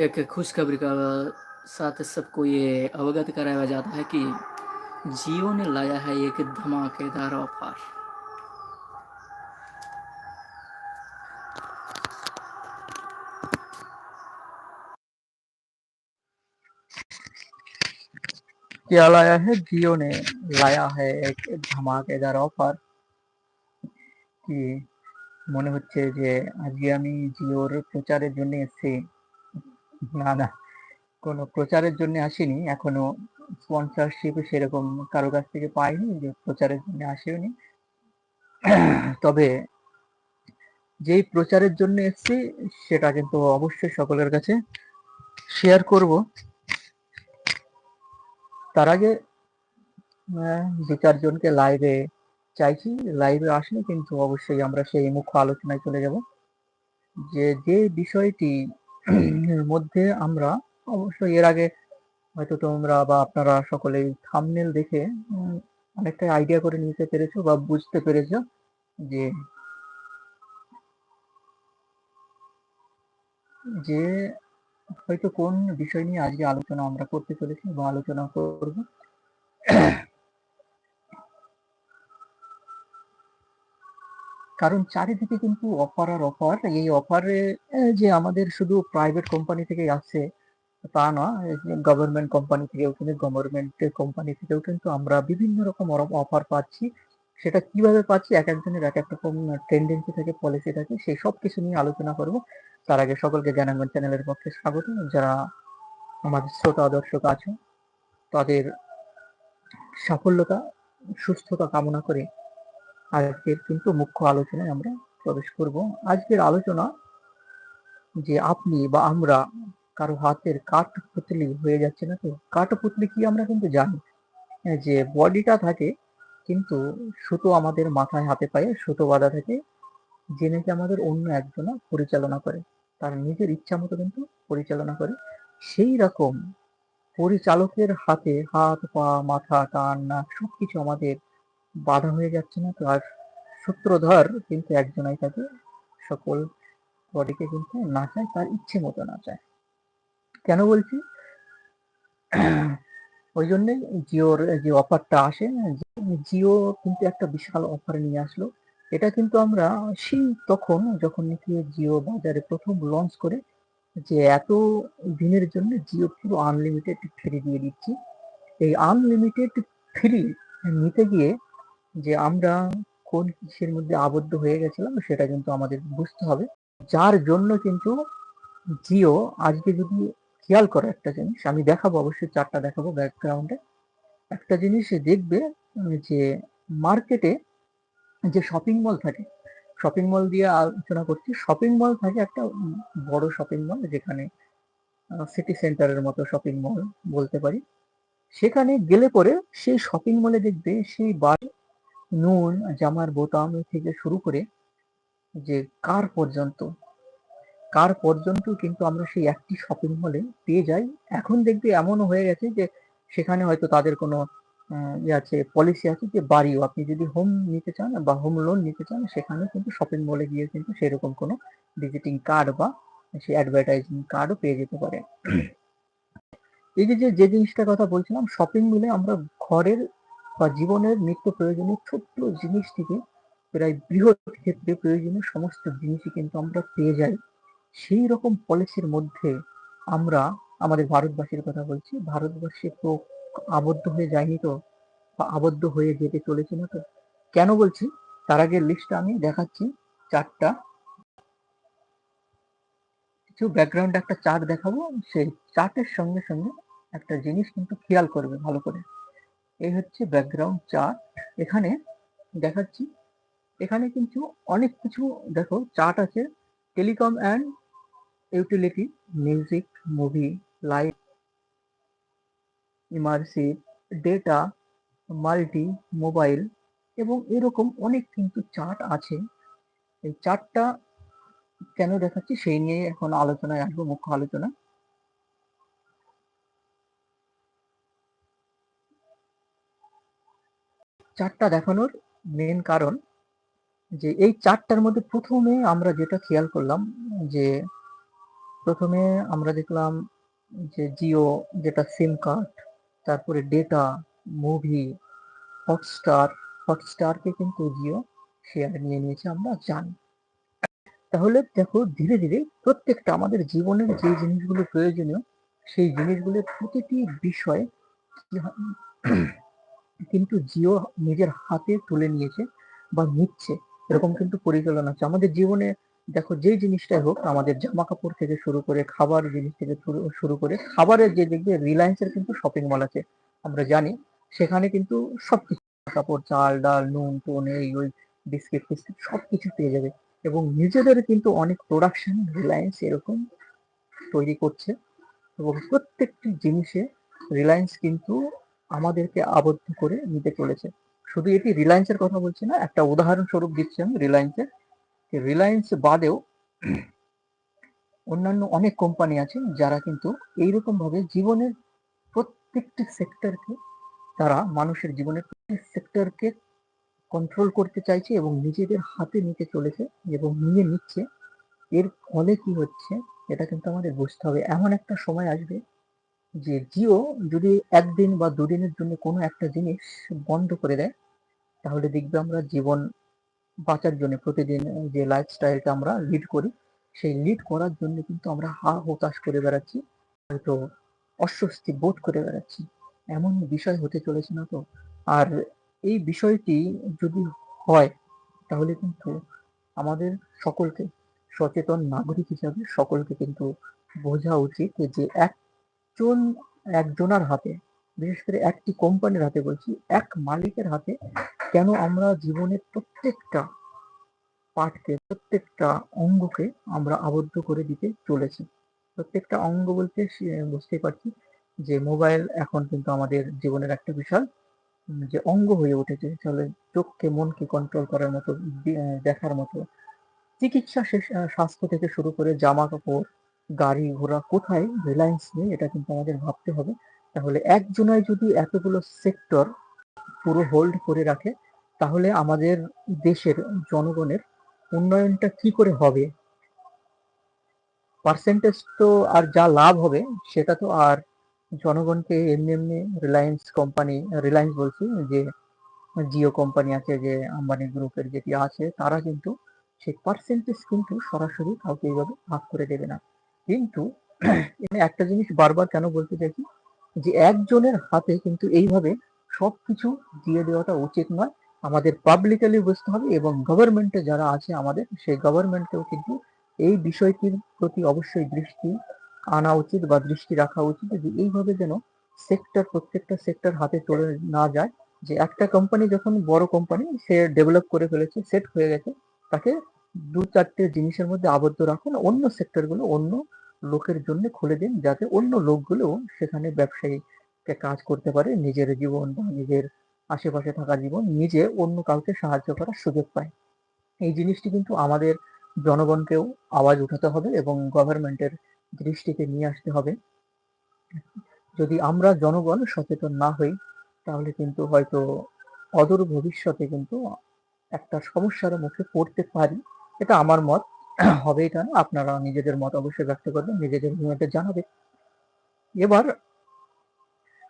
एक खुशखबरी का साथ सबको ये अवगत कराया जाता है कि जियो ने लाया है एक धमाकेदार ऑफर क्या लाया है जियो ने लाया है एक ধামাকেদার অফার কি মনে হচ্ছে যে আজকে আমি জিওর প্রচারের জন্য এসেছি না না। কোনো প্রচারের জন্য আসিনি, এখনও স্পন্সরশিপ সেরকম কারও কাছ থেকে পাইনি, যে প্রচারের জন্য আসেওনি। তবে যেই প্রচারের জন্য এসেছি, সেটা কিন্তু অবশ্যই সকলের কাছে শেয়ার করব। তার আগে দু চারজনকে লাইভে চাইছি লাইভে আসলে কিন্তু অবশ্যই আমরা সেই মুখ্য আলোচনায় চলে যাব। যে যে বিষয়টি মধ্যে আমরা অবশ্যই এর আগে হয়তো তোমরা বা আপনারা সকলেই থামনেল দেখে উম, অনেকটাই আইডিয়া করে নিতে পেরেছ বা বুঝতে পেরেছ যে যে হয়তো কোন বিষয় নিয়ে আজকে আলোচনা আমরা করতে চলেছি বা আলোচনা করব। কারণ চারিদিকে কিন্তু অফার আর অফার এই অফারে যে আমাদের শুধু প্রাইভেট কোম্পানি থেকেই আসছে, তা না গভর্নমেন্ট কোম্পানি থেকেও কিন্তু গভর্নমেন্টের কোম্পানি থেকেও কিন্তু আমরা বিভিন্ন রকম অফার পাচ্ছি। সেটা কীভাবে পাচ্ছি, এক একজনের এক এক রকম টেন্ডেন্সি থাকে পলিসি থাকে, সেই সব কিছু নিয়ে আলোচনা করব। তার আগে সকলকে জ্ঞানাঙ্গন চ্যানেলের পক্ষে স্বাগত। যারা আমাদের শ্রোতা, দর্শক আছে তাদের সাফল্যতা, সুস্থতা কামনা করে আজকের কিন্তু মুখ্য আলোচনায় আমরা প্রবেশ করব। আজকের আলোচনা যে আপনি বা আমরা কারও হাতের কাঠপুতলি হয়ে যাচ্ছে না তো? কাঠপুতলি কি আমরা কিন্তু জানি? হ্যাঁ, যে বডিটা থাকে কিন্তু সুতো আমাদের মাথায় হাতে পায়ে সুতো বাঁধা থাকে যে নাকি আমাদের অন্য একজনা পরিচালনা করে। তার নিজের ইচ্ছা মতো কিন্তু পরিচালনা করে। সেই রকম পরিচালকের হাতে হাত পা মাথা কান নাক সবকিছু আমাদের বাধা হয়ে যাচ্ছে না। তো আর সূত্রধর কিন্তু একজনাই থাকে সকল বডিকে কিন্তু নাচায় তার ইচ্ছে মতো নাচায় কেন বলছি? ওই জন্যই জিওর যে অফারটা আসে, জিও কিন্তু একটা বিশাল অফার নিয়ে আসলো। এটা কিন্তু আমরা সেই তখন যখন নাকি জিও বাজারে প্রথম লঞ্চ করে, যে এত দিনের জন্য জিও পুরো আনলিমিটেড ফ্রি দিয়ে দিচ্ছি। এই আনলিমিটেড ফ্রি নিতে গিয়ে যে আমরা কোন কিসের মধ্যে আবদ্ধ হয়ে গেছিলাম সেটা কিন্তু আমাদের বুঝতে হবে। যার জন্য কিন্তু জিও আজকে যদি খেয়াল করো একটা জিনিস, আমি দেখাবো, অবশ্যই চারটা দেখাবো ব্যাকগ্রাউন্ডে একটা জিনিস দেখবে যে মার্কেটে যে শপিং মল থাকে শপিং মল দিয়ে আলোচনা করছি শপিং মল থাকে একটা বড় শপিং মল যেখানে সিটি সেন্টারের মতো শপিং মল বলতে পারি। সেখানে গেলে পরে সেই শপিং মলে দেখবে সেই বার নুন জামার বোতাম থেকে শুরু করে যে কার পর্যন্ত কার পর্যন্ত কিন্তু আমরা সেই একটি শপিং মলে পেয়ে যাই। এখন দেখবে এমনও হয়ে গেছে যে সেখানে হয়তো তাদের কোনো ইয়ে আছে পলিসি আছে যে বাড়িও। আপনি যদি হোম নিতে চান বা হোম লোন নিতে চান সেখানে কিন্তু শপিং মলে গিয়ে কিন্তু সেরকম কোনো ভিজিটিং কার্ড বা সেই অ্যাডভার্টাইজিং কার্ডও পেয়ে যেতে পারে। এই যে যে জিনিসটার কথা বলছিলাম শপিং মলে আমরা ঘরের বা জীবনের নিত্য প্রয়োজনীয় ছোট্ট জিনিস থেকে প্রায় বৃহৎ ক্ষেত্রে প্রয়োজনীয় সমস্ত জিনিসই কিন্তু আমরা পেয়ে যাই। সেই রকম পলিসির মধ্যে আমরা আমাদের ভারতবাসীর কথা বলছি। ভারতবর্ষে তো আবদ্ধ হয়ে যায়নি তো? বা আবদ্ধ হয়ে যেতে চলেছে না তো? কেন বলছি? তার আগে লিস্টটা আমি দেখাচ্ছি। চারটা। কিছু ব্যাকগ্রাউন্ড একটা চার্ট দেখাবো। সেই চার্টের সঙ্গে সঙ্গে একটা জিনিস কিন্তু খেয়াল করবে ভালো করে। এই হচ্ছে ব্যাকগ্রাউন্ড চার্ট এখানে দেখাচ্ছি, এখানে কিন্তু অনেক কিছু দেখো চার্ট আছে। Telecom and utility music movie live immersive data multi mobile এবং এরকম অনেক কিন্তু চার্ট আছে। এই চার্টটা কেন দেখাচ্ছি, সেই নিয়ে এখন আলোচনায় আসব, মুখ্য আলোচনা। চারটা দেখানোর মেন কারণ যে এই চারটার মধ্যে প্রথমে আমরা যেটা খেয়াল করলাম যে প্রথমে আমরা দেখলাম যে জিও যেটা সিম কার্ড তারপরে ডেটা মুভি হটস্টার হটস্টারকে কিন্তু জিও শেয়ার নিয়ে নিয়েছে আমরা জানি। তাহলে দেখো ধীরে ধীরে প্রত্যেকটা আমাদের জীবনের যে জিনিসগুলো প্রয়োজনীয়, সেই জিনিসগুলোর প্রতিটি বিষয়ে কিন্তু জিও নিজের হাতে তুলে নিয়েছে বা নিচ্ছে, এরকম কিন্তু পরিচালনা হচ্ছে। আমাদের জীবনে দেখো যেই জিনিসটাই হোক, আমাদের জামা কাপড় থেকে শুরু করে খাবার জিনিস থেকে শুরু- করে খাবারের যে দেখবে রিলায়েন্সের কিন্তু শপিং মল আছে, আমরা জানি। সেখানে কিন্তু সবকিছু, কাপড়, চাল, ডাল, নুন, টুন, এই, ওই, বিস্কিট ফিস্কিট সবকিছু পেয়ে যাবে। এবং নিজেদের কিন্তু অনেক প্রোডাকশন রিলায়েন্স এরকম তৈরি করছে। এবং প্রত্যেকটি জিনিসে রিলায়েন্স কিন্তু আমাদেরকে আবদ্ধ করে নিতে চলেছে। শুধু এটি রিলায়েন্সের কথা বলছি না, একটা উদাহরণস্বরূপ দিচ্ছি আমি রিলায়েন্সের। রিলায়েন্স বাদেও অন্যান্য অনেক কোম্পানি আছে যারা কিন্তু এইরকম ভাবে জীবনের প্রত্যেকটি সেক্টরকে তারা মানুষের জীবনের প্রত্যেক সেক্টরকে কন্ট্রোল করতে চাইছে এবং নিজেদের হাতে নিতে চলেছে এবং নিয়ে নিচ্ছে। এর ফলে কি হচ্ছে, এটা কিন্তু আমাদের বুঝতে হবে। এমন একটা সময় আসবে যে জিও যদি একদিন বা দুদিনের জন্য কোনো একটা জিনিস বন্ধ করে দেয়, তাহলে দেখবে আমরা জীবন বাঁচার জন্য প্রতিদিন যে লাইফস্টাইলটা আমরা লিড করি, সেই লিড করার জন্য কিন্তু আমরা হা হতাশ করে বেড়াচ্ছি, হয়তো অস্বস্তি বোধ করে বেড়াচ্ছি। এমন বিষয় হতে চলেছে না তো? আর এই বিষয়টি যদি হয়, তাহলে কিন্তু আমাদের সকলকে সচেতন নাগরিক হিসাবে সকলকে কিন্তু বোঝা উচিত যে একজন, একজনার হাতে, বিশেষ করে একটি কোম্পানির হাতে বলছি, এক মালিকের হাতে কেন আমরা জীবনের প্রত্যেকটা পাঠকে, প্রত্যেকটা অঙ্গকে আমরা আবদ্ধ করে দিতে চলেছি? প্রত্যেকটা অঙ্গ বলতে বুঝতেই পারছি যে মোবাইল এখন কিন্তু আমাদের জীবনের একটা বিশাল যে অঙ্গ হয়ে উঠেছে। তাহলে চোখকে, মনকে কন্ট্রোল করার মতো দেখার মতো। চিকিৎসা স্বাস্থ্য থেকে শুরু করে জামা কাপড় গাড়ি ঘোড়া কোথায়? রিলায়েন্স নেই, এটা কিন্তু আমাদের ভাবতে হবে। তাহলে একজনায় যদি এতগুলো সেক্টর পুরো হোল্ড করে রাখে, তাহলে আমাদের দেশের জনগণের উন্নয়নটা কি করে হবে? পার্সেন্টেজ তো আর যা লাভ হবে, সেটা তো আর জনগণকে এমনি এমনি রিলায়েন্স কোম্পানি রিলায়েন্স বলছি যে জিও কোম্পানি আছে, যে আম্বানি গ্রুপের যেটি আছে, তারা কিন্তু সেই পার্সেন্টেজ কিন্তু সরাসরি কাউকে এইভাবে ভাগ করে দেবে না। কিন্তু একটা জিনিস বারবার কেন বলতে চাইছি যে একজনের হাতে কিন্তু এইভাবে সবকিছু দিয়ে দেওয়াটা উচিত নয়। আমাদের পাবলিকালি বুঝতে হবে এবং গভর্নমেন্টে যারা আছে আমাদের, সেই গভর্নমেন্টকেও কিন্তু এই বিষয়টির প্রতি অবশ্যই দৃষ্টি আনা উচিত বা দৃষ্টি রাখা উচিত যে এইভাবে যেন সেক্টর প্রত্যেকটা সেক্টর হাতে চলে না যায়। যে একটা কোম্পানি যখন বড় কোম্পানি সে ডেভেলপ করে ফেলেছে সেট হয়ে গেছে, তাকে দু চারটে জিনিসের মধ্যে আবদ্ধ রাখুন, অন্য সেক্টরগুলো অন্য লোকের জন্য খুলে দিন যাতে অন্য লোকগুলো সেখানে ব্যবসায়ীকে কাজ করতে পারে, নিজের জীবন বা নিজের আশেপাশে থাকা জীবন নিজে অন্য কাউকে সাহায্য করার সুযোগ পায়। এই জিনিসটি কিন্তু আমাদের জনগণকেও আওয়াজ উঠাতে হবে এবং গভর্নমেন্টের দৃষ্টিতে নিয়ে আসতে হবে। যদি আমরা জনগণ সচেতন না হই, তাহলে কিন্তু হয়তো অদূর ভবিষ্যতে কিন্তু একটা সমস্যার মুখে পড়তে পারি। এটা আমার মত। হবে কেন আপনারা নিজেদের মত অবশ্যই ব্যক্ত করবেন, নিজেদের মতে জানাবে এবার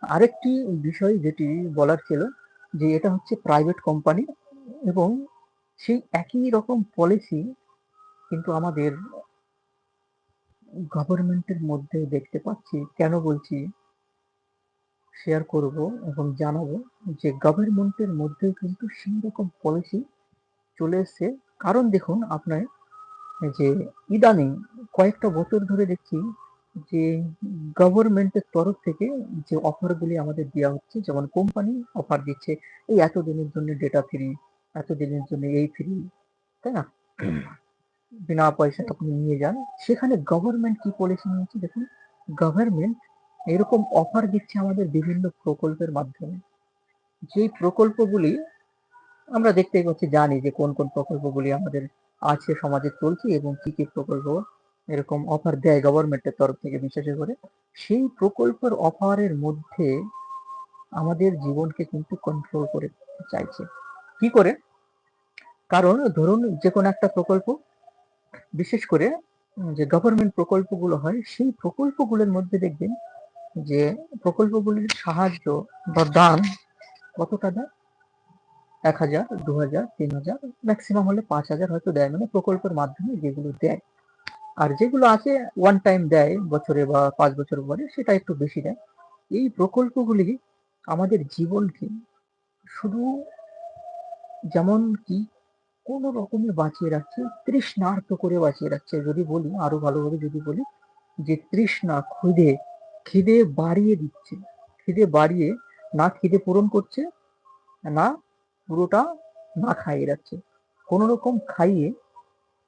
আরেকটি বিষয় যেটি বলার ছিল, যে এটা হচ্ছে প্রাইভেট কোম্পানি এবং সেই একই রকম পলিসি কিন্তু আমাদের গভর্নমেন্টের মধ্যে দেখতে পাচ্ছি। কেন বলছি? শেয়ার করব এবং জানাব যে গভর্নমেন্টের মধ্যেও কিন্তু সেই রকম পলিসি চলে এসছে। কারণ দেখুন, আপনার যে ইদানিং কয়েকটা বছর ধরে দেখছি যে গভর্নমেন্টের তরফ থেকে যে অফারগুলি আমাদের দেওয়া হচ্ছে যেমন কোম্পানি অফার দিচ্ছে এই এতদিনের জন্য ডেটা ফ্রি এত দিনের জন্য এই ফ্রি তাই না? বিনা পয়সা আপনি নিয়ে যান। সেখানে গভর্নমেন্ট কি পলিসি নিয়েছে দেখুন? গভর্নমেন্ট এরকম অফার দিচ্ছে আমাদের বিভিন্ন প্রকল্পের মাধ্যমে। যেই প্রকল্পগুলি আমরা দেখতে পাচ্ছি জানি যে কোন কোন প্রকল্পগুলি আমাদের আছে সমাজে চলছে এবং কি কি প্রকল্প এরকম অফার দেয় গভর্নমেন্টের তরফ থেকে বিশেষ করে, সেই প্রকল্পের অফারের মধ্যে আমাদের জীবনকে কিন্তু কন্ট্রোল করে চাইছে। কি করে? কারণ ধরুন যে কোনো একটা প্রকল্প, বিশেষ করে যে গভর্নমেন্ট প্রকল্পগুলো হয়, সেই প্রকল্পগুলোর মধ্যে দেখবেন যে প্রকল্পগুলির সাহায্য বা দান কতটা দেয়? এক হাজার, দু হাজার, তিন হাজার ম্যাক্সিমাম হলে পাঁচ হাজার হয়তো দেয়। মানে প্রকল্পের মাধ্যমে যেগুলো দেয়। আর যেগুলো আছে ওয়ান টাইম দেয় বছরে বা পাঁচ বছর পরে, সেটা একটু বেশি দেয়। এই প্রকল্পগুলি আমাদের জীবনকে শুধু যেমন কি কোনো রকমে বাঁচিয়ে রাখছে, তৃষ্ণার্ত করে বাঁচিয়ে রাখছে। যদি বলি, আরও ভালোভাবে যদি বলি, যে তৃষ্ণা ক্ষুদে খিদে বাড়িয়ে দিচ্ছে। খিদে বাড়িয়ে, না খিদে পূরণ করছে, না পুরোটা না খাইয়ে রাখছে। কোনো রকম খাইয়ে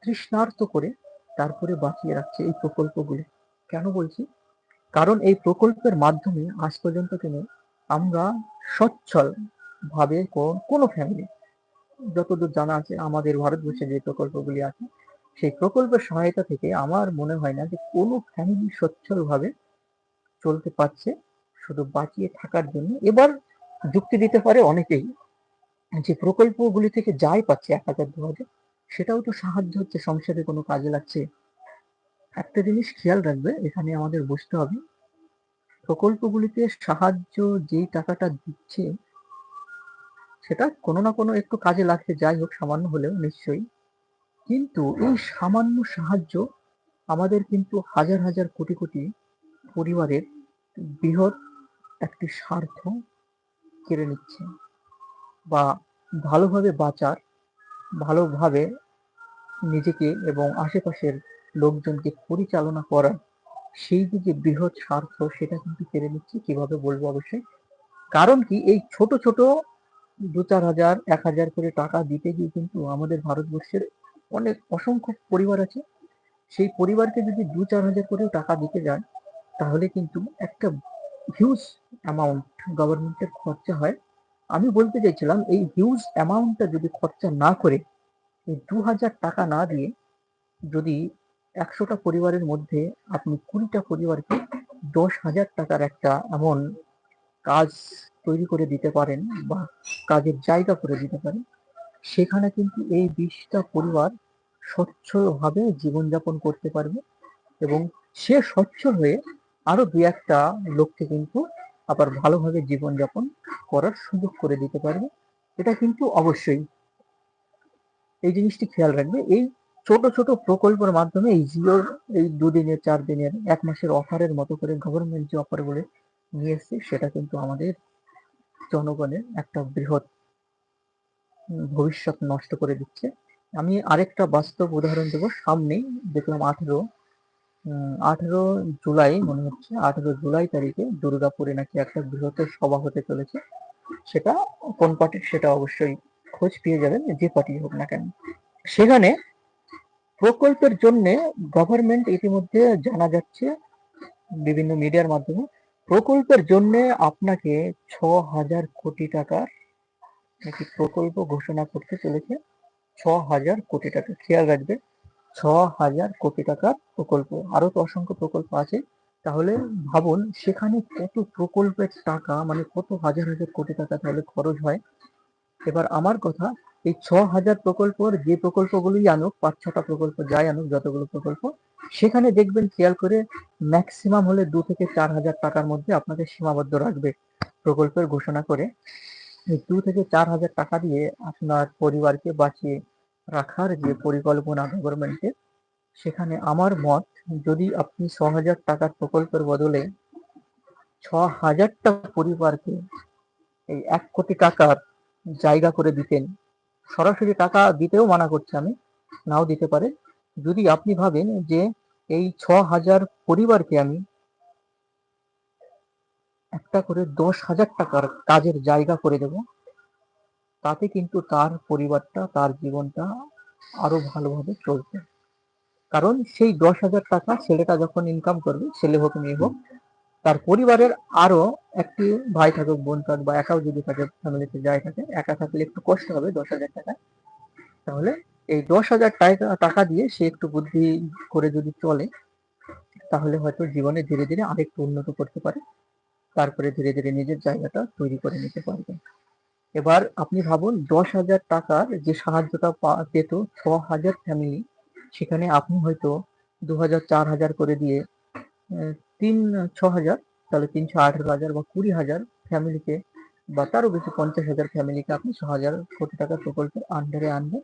তৃষ্ণার্ত করে তারপরে বাঁচিয়ে রাখছে এই প্রকল্পগুলি। কেন বলছি? কারণ এই প্রকল্পের মাধ্যমে আজ পর্যন্ত কিন্তু আমরা সচ্ছল ভাবে কোনো ফ্যামিলি যতদূর জানা আছে আমাদের ভারতবর্ষে যে প্রকল্পগুলি আছে, সেই প্রকল্পের সহায়তা থেকে আমার মনে হয় না যে কোনো ফ্যামিলি সচ্ছল ভাবে চলতে পারছে, শুধু বাঁচিয়ে থাকার জন্য। এবার যুক্তি দিতে পারে অনেকেই। যে প্রকল্পগুলি থেকে যাই পাচ্ছে এক হাজার দু হাজার, সেটাও তো সাহায্য হচ্ছে, সংসারে কোনো কাজে লাগছে। একটা জিনিস খেয়াল রাখবে, এখানে আমাদের বুঝতে হবে। প্রকল্পগুলিতে সাহায্য যেই টাকাটা দিচ্ছে, সেটা কোনো না কোনো একটু কাজে লাগছে, যাই হোক, সামান্য হলেও নিশ্চয়ই। কিন্তু এই সামান্য সাহায্য আমাদের কিন্তু হাজার হাজার কোটি কোটি পরিবারের বৃহৎ একটি স্বার্থ কেড়ে নিচ্ছে। বা ভালোভাবে বাঁচার, ভালোভাবে নিজেকে এবং আশেপাশের লোকজনকে পরিচালনা করার সেই যে বৃহৎ স্বার্থ, সেটা কিন্তু কেড়ে নিচ্ছে কীভাবে বলব অবশ্যই। কারণ কি, এই ছোট ছোট দু চার হাজার, এক হাজার করে টাকা দিতে গিয়ে কিন্তু আমাদের ভারতবর্ষের অনেক অসংখ্য পরিবার আছে। সেই পরিবারকে যদি দু চার হাজার করে টাকা দিতে যায় তাহলে কিন্তু একটা হিউজ অ্যামাউন্ট গভর্নমেন্টের খরচা হয়। আমি বলতে চাইছিলাম, এই হিউজ অ্যামাউন্টটা যদি খরচা না করে, এই দু হাজার টাকা না দিয়ে যদি একশোটা পরিবারের মধ্যে আপনি কুড়িটা পরিবারকে দশ হাজার টাকার একটা এমন কাজ তৈরি করে দিতে পারেন বা কাজের জায়গা করে দিতে পারেন, সেখানে কিন্তু এই বিশটা পরিবার স্বচ্ছভাবে জীবনযাপন করতে পারবে এবং সে স্বচ্ছ হয়ে আরও দু একটা লোককে কিন্তু আবার ভালোভাবে জীবনযাপন করার সুযোগ করে দিতে পারবে। এটা কিন্তু অবশ্যই এই জিনিসটি খেয়াল রাখবে। এই ছোট ছোট প্রকল্পের মাধ্যমে এই জিওর এই দুদিনের চার দিনের এক মাসের অফারের মতো করে গভর্নমেন্ট যে অফার বলে নিয়ে এসছে, সেটা কিন্তু আমাদের জনগণের একটা বৃহৎ ভবিষ্যৎ নষ্ট করে দিচ্ছে। আমি আরেকটা বাস্তব উদাহরণ দেবো। সামনেই দেখলাম আঠেরো আঠেরো জুলাই মনে হচ্ছে, আঠেরো জুলাই তারিখে দুর্গাপুরে নাকি একটা বৃহত্তর সভা হতে চলেছে। সেটা কোন পার্টির সেটা অবশ্যই খোঁজ পেয়ে যাবেন, যে পার্টি হোক না কেন। সেখানে প্রকল্পের জন্য গভর্নমেন্ট ইতিমধ্যে জানা যাচ্ছে, বিভিন্ন মিডিয়ার মাধ্যমে, প্রকল্পের জন্য আপনাকে ছ হাজার কোটি টাকার নাকি প্রকল্প ঘোষণা করতে চলেছে। ছ হাজার কোটি টাকা। খেয়াল রাখবে ছ হাজার কোটি টাকার প্রকল্প। আরও তো অসংখ্য প্রকল্প আছে। তাহলে ভাবুন, সেখানে কত প্রকল্পের টাকা মানে কত হাজার হাজার কোটি টাকা তাহলে খরচ হয়? এবার আমার কথা, এই ছ হাজার প্রকল্পর যে প্রকল্পগুলোই আনুক, পাঁচ ছটা প্রকল্প যাই আনুক, যতগুলো প্রকল্প, সেখানে দেখবেন খেয়াল করে ম্যাক্সিমাম হলে দু থেকে চার হাজার টাকার মধ্যে আপনাকে সীমাবদ্ধ রাখবে প্রকল্পের ঘোষণা করে। দু থেকে চার হাজার টাকা দিয়ে আপনার পরিবারকে বাঁচিয়ে রাখার যে পরিকল্পনা গভর্নমেন্টের সেখানে আমার মত যদি আপনি ছ হাজার টাকার প্রকল্পের বদলে ছ হাজারটা পরিবারকে এই এক কোটি টাকার জায়গা করে দিতেন, সরাসরি টাকা দিতেও মানা করছি আমি, নাও দিতে পারে। যদি আপনি ভাবেন যে এই ছ হাজার পরিবারকে আমি একটা করে দশ হাজার টাকার কাজের জায়গা করে দেব তাতে কিন্তু তার পরিবারটা, তার জীবনটা আরও ভালোভাবে চলবে। কারণ সেই দশ হাজার টাকা ছেলেটা যখন ইনকাম করবে, ছেলে হোক, মেয়ে হোক, তার পরিবারের আরও একটি ভাই থাকুক, বোন থাক বা একাও যদি থাকে ফ্যামিলিতে যাই থাকে, একা থাকলে একটু কষ্ট হবে দশ হাজার টাকা। তাহলে এই দশ হাজার টাকা টাকা দিয়ে সে একটু বুদ্ধি করে যদি চলে, তাহলে হয়তো জীবনে ধীরে ধীরে আরেকটু উন্নত করতে পারে। তারপরে ধীরে ধীরে নিজের জায়গাটা তৈরি করে নিতে পারবে। এবার আপনি ভাবুন, দশ হাজার টাকার যে সাহায্যটা পেত, ছ হাজার ফ্যামিলি সেখানে আপনি হয়তো দু হাজার, চার হাজার করে দিয়ে তিন, ছ হাজার, তাহলে তিনশো আঠেরো হাজার বা কুড়ি হাজার ফ্যামিলিকে বা তারও বেশি পঞ্চাশ হাজার ফ্যামিলিকে আপনি ছ হাজার কোটি টাকার প্রকল্পের আন্ডারে আনবেন।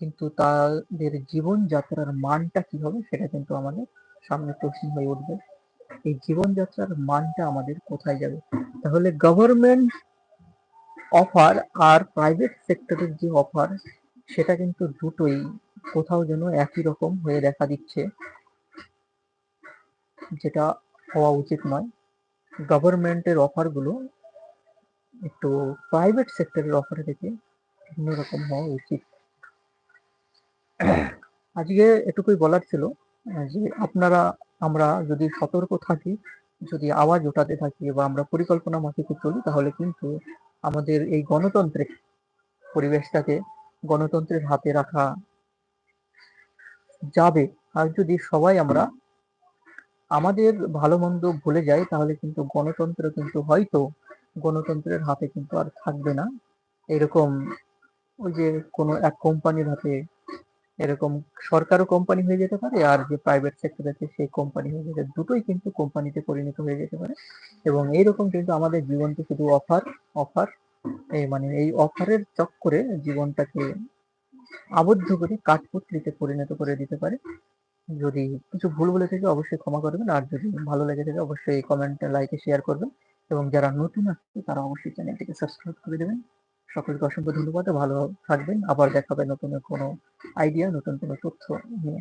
কিন্তু তাদের জীবনযাত্রার মানটা কি হবে, সেটা কিন্তু আমাদের সামনে প্রশ্ন হয়ে উঠবে। এই জীবনযাত্রার মানটা আমাদের কোথায় যাবে? তাহলে গভর্নমেন্ট অফার আর প্রাইভেট সেক্টরের যে অফার সেটা কিন্তু দুটোই কোথাও যেন একই রকম হয়ে দেখা দিচ্ছে, যেটা হওয়া উচিত নয়। গভর্নমেন্টের অফারগুলো একটু প্রাইভেট সেক্টরের অফার থেকে ভিন্ন রকম হওয়া উচিত। আজকে এটুকুই বলার ছিল, যে আপনারা, আমরা যদি সতর্ক থাকি যদি আওয়াজ ওঠাতে থাকি বা আমরা পরিকল্পনা মাফিকে চলি, তাহলে কিন্তু আমাদের এই গণতন্ত্রের পরিবেশটাকে গণতন্ত্রের হাতে রাখা যাবে। আর যদি সবাই আমরা আমাদের ভালো মন্দ ভুলে যাই, তাহলে কিন্তু গণতন্ত্র কিন্তু হয়তো গণতন্ত্রের হাতে কিন্তু আর থাকবে না। এরকম ওই যে কোনো এক কোম্পানির হাতে এরকম সরকারও কোম্পানি হয়ে যেতে পারে আর যে প্রাইভেট সেক্টর আছে সেই কোম্পানি হয়ে যেতে দুটোই কিন্তু কোম্পানিতে পরিণত হয়ে যেতে পারে। এবং এইরকম কিন্তু আমাদের জীবনকে শুধু অফার অফার এই মানে এই অফারের চক্করে জীবনটাকে আবদ্ধ করে কাঠপুতলিতে পরিণত করে দিতে পারে। যদি কিছু ভুল বলে থেকে অবশ্যই ক্ষমা করবেন। আর যদি ভালো লেগে থাকে অবশ্যই কমেন্ট লাইকে শেয়ার করবেন। এবং যারা নতুন আছে তারা অবশ্যই চ্যানেলটিকে সাবস্ক্রাইব করে দেবেন। সকলকে অসংখ্য ধন্যবাদ। ভালো থাকবেন। আবার দেখাবে নতুন কোনো আইডিয়া নতুন কোনো তথ্য নিয়ে।